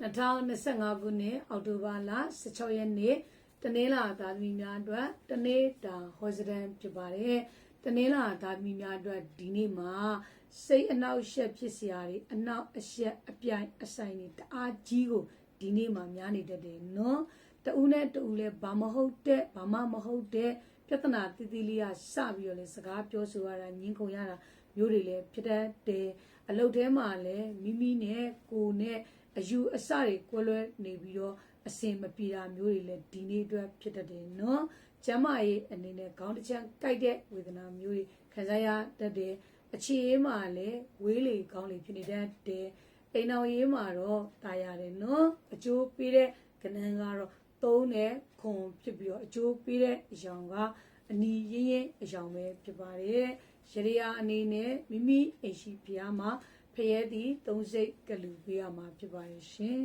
2025ခုနှစ်အောက်တိုဘာလ16ရက်နေ့တနင်္လာသားသမီးများအတွက်တနေ့တာဟောစတန်ဖြစ်ပါတယ်တနင်္လာသားသမီးများအတွက်ဒီနေ့မှာစိတ်အနှောက်အယှက်ဖြစ်စရာတွေအနှောက်အယှက်အပြိုင်အဆိုင်တွေတအားကြီးကိုဒီနေ့မှာများနေတတ်တယ်နော်တူနဲ့တူလည်းဘာမဟုတ်တဲ့ဘာမှမဟုတ်တဲ့ပြဿနာတိတိလေးကစပြီးတော့လေစကားပြောဆိုရတာညင်းခုန်ရတာမျိုးတွေလည်းဖြစ်တတ်တယ်အလုပ်ထဲမှာလည်းမိမိနဲ့ကိုယ်နဲ့ အယူအဆတွေကွဲလွဲနေပြီးတော့အစင်မပြေတာမျိုးတွေလည်းဒီနေ့အတွက်ဖြစ်တတ်တယ်နော်ကျမ်းမာရေးအနေနဲ့ခေါင်းတစ်ချမ်းကြိုက်တဲ့ဝေဒနာမျိုးတွေခံစားရတတ်တယ်အခြေအေးမှာလည်းဝေးလေခေါင်းလေဖြစ်နေတတ်တယ်အိမ်တော်ရေးမှာတော့တာရတယ်နော်အကျိုးပေးတဲ့ကဏ္ဍကတော့သုံးတဲ့ခွန်ဖြစ်ပြီးတော့အကျိုးပေးတဲ့အယောင်ကအနီရင်းရင်အယောင်ပဲဖြစ်ပါတယ်ရရိယာအနေနဲ့မိမိအိမ်ရှိဖျားမှာ ဖရဲသည်သုံးစိတ်ကလူပေးရမှာဖြစ်ပါတယ်ရှင်